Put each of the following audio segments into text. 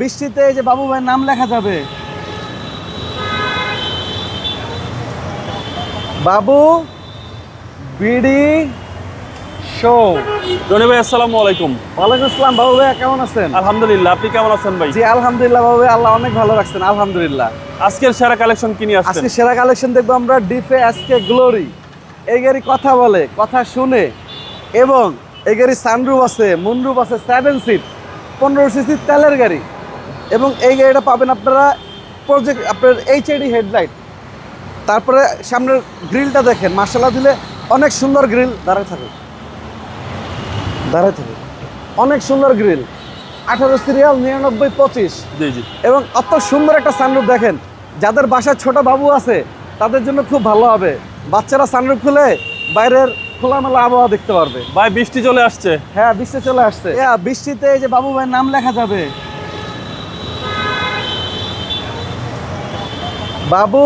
বৃষ্টিতে এই যে বাবু ভাইয়ের নাম লেখা যাবে। বাবু বিডি শো। রনি ভাই আসসালামু আলাইকুম। ওয়ালাইকুম আসসালাম বাবু ভাই কেমন আছেন? আলহামদুলিল্লাহ আপনি কেমন আছেন ভাই? জি আলহামদুলিল্লাহ বাবু ভাই আল্লাহ অনেক ভালো রাখছেন আলহামদুলিল্লাহ। আজকের সেরা কালেকশন কি নিয়ে আসছেন? আজকে সেরা কালেকশন দেখব আমরা ডিফে আজকে গ্লোরি। এই গাড়ি কথা বলে কথা শুনে এবং এই গাড়ি সানরুফ আছে মুনরুফ আছে সেভেন সিট পনেরো সিসির তেলের গাড়ি। এবং এই গাড়িটা পাবেন আপনারা প্রজেক্ট আপনার এইচআইডি হেডলাইট তারপরে সামনের গ্রিলটা দেখেন মার্শাল্লাহ দিলে অনেক সুন্দর গ্রিল দাঁড়ায় থাকে। দাঁড়ায় থাকে। অনেক সুন্দর গ্রিল আঠারো সিরিয়াল নিরানব্বই পঁচিশ। এবং অত সুন্দর একটা সানরুফ দেখেন যাদের বাসায় ছোট বাবু আছে তাদের জন্য খুব ভালো হবে। বাচ্চারা সানরুফ খুলে বাইরের খোলামেলা আবহাওয়া দেখতে পারবে। ভাই বৃষ্টি চলে আসছে। হ্যাঁ বৃষ্টি চলে আসছে। হ্যাঁ বৃষ্টিতে এই যে বাবু ভাইয়ের নাম লেখা যাবে। বাবু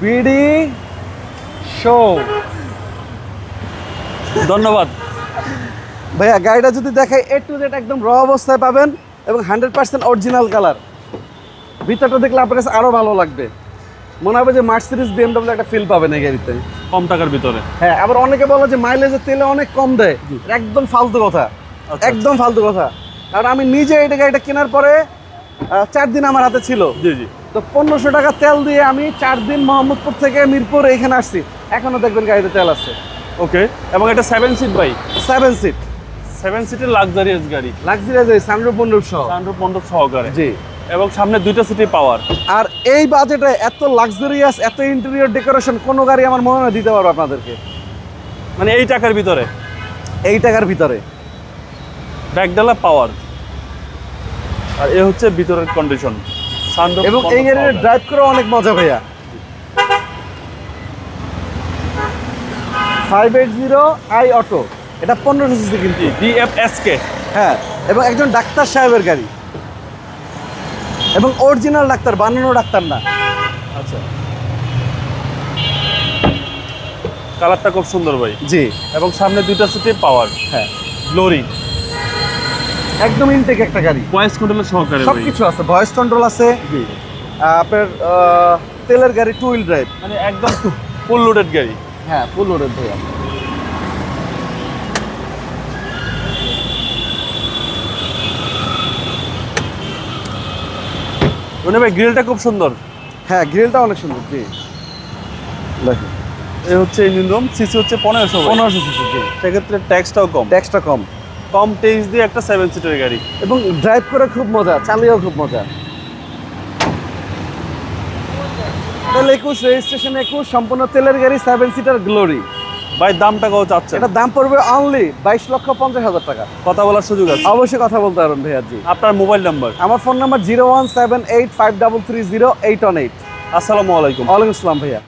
বিডি শো ধন্যবাদ। ভাইয়া গাড়িটা যদি দেখায় এ টু জেড একদম র অবস্থায় পাবেন এবং হান্ড্রেড পার্সেন্ট অরিজিনাল কালার ভিতরটা দেখলে আপনার কাছে আরও ভালো লাগবে। মনে হবে যে মার্সিডিস বিএমডব্লিউ একটা ফিল পাবেন এই গাড়িতে। কম টাকার ভিতরে। হ্যাঁ আবার অনেকে বলে যে মাইলেজের তেলে অনেক কম দেয়। একদম ফালতু কথা। আচ্ছা। একদম ফালতু কথা। কারণ আমি নিজে এটা গাড়িটা কেনার পরে চার দিন আমার হাতে ছিল। জি জি। তো পনেরোশো টাকা তেল দিয়ে আমি চার দিন মোহাম্মদপুর থেকে মিরপুর এখানে আসছি। এখনও দেখবেন গাড়িতে তেল আছে। ওকে এবং এটা সেভেন সিট ভাই? সেভেন সিট সেভেন সিটের লাক্সারিয়াস গাড়ি। লাক্সারিয়াস সানরুফ মন্ডপ সহ। সানরুফ মণ্ডপ সহকারে জি। এবং সামনে দুইটা সিটি পাওয়ার আর এই বাজেটে এত লাক্সারিয়াস এত ইন্টেরিয়র ডেকোরেশন কোনো গাড়ি আমার মনে হয় দিতে পারব আপনাদেরকে। মানে এই টাকার ভিতরে? এই টাকার ভিতরে। ব্যাকডালা পাওয়ার আর এ হচ্ছে ভিতরের কন্ডিশন এবং এই গাড়ির ড্রাইভ করে অনেক মজা ভাইয়া। Five eight zero I auto এটা পনেরোশো সিসি কিন্তু। ডিএফএসকে হ্যাঁ এবং একজন ডাক্তার সাহেবের গাড়ি। এবং অরিজিনাল ডাক্তার বানানো ডাক্তার না। আচ্ছা। কালারটা খুব সুন্দর ভাই। জি। এবং সামনে দুইটা সিটি পাওয়ার হ্যাঁ। গ্লোরি একদম ইনটেক একটা গাড়ি। ভয়েস কন্ট্রোলের সহকারে সব কিছু আছে ভয়েস কন্ট্রোল আছে জি। আপনার তেলের গাড়ি টু হুইল ড্রাইভ মানে একদম ফুল লোডেড গাড়ি। হ্যাঁ ফুল লোডেড ভাইয়া। মানে ভাই গ্রিলটা খুব সুন্দর। হ্যাঁ গ্রিলটা অনেক সুন্দর জি। দেখেন এ হচ্ছে ইঞ্জিন রুম সিসি হচ্ছে পনেরোশো পনেরোশো সিসি জি। সেক্ষেত্রে ট্যাক্সটাও কম। ট্যাক্সটা কম। কম ট্যাক্স দিয়ে একটা সেভেন সিটের গাড়ি। এবং ড্রাইভ করে খুব মজা চালিয়েও খুব মজা। তেল একুশ রেজিস্ট্রেশন একুশ সম্পূর্ণ তেলের গাড়ি সেভেন সিটার গ্লোরি ভাই দামটা কত চাচ্ছে এটার দাম পড়বে অনলি বাইশ লক্ষ পঞ্চাশ হাজার টাকা। কথা বলার সুযোগ আছে? অবশ্যই কথা বলতে পারবেন ভাইয়া জি আপনার মোবাইল নাম্বার আমার phone number zero one seven eight five double three zero eight one eight আসসালামু আলাইকুম। ওয়ালাইকুম আসসালাম ভাইয়া।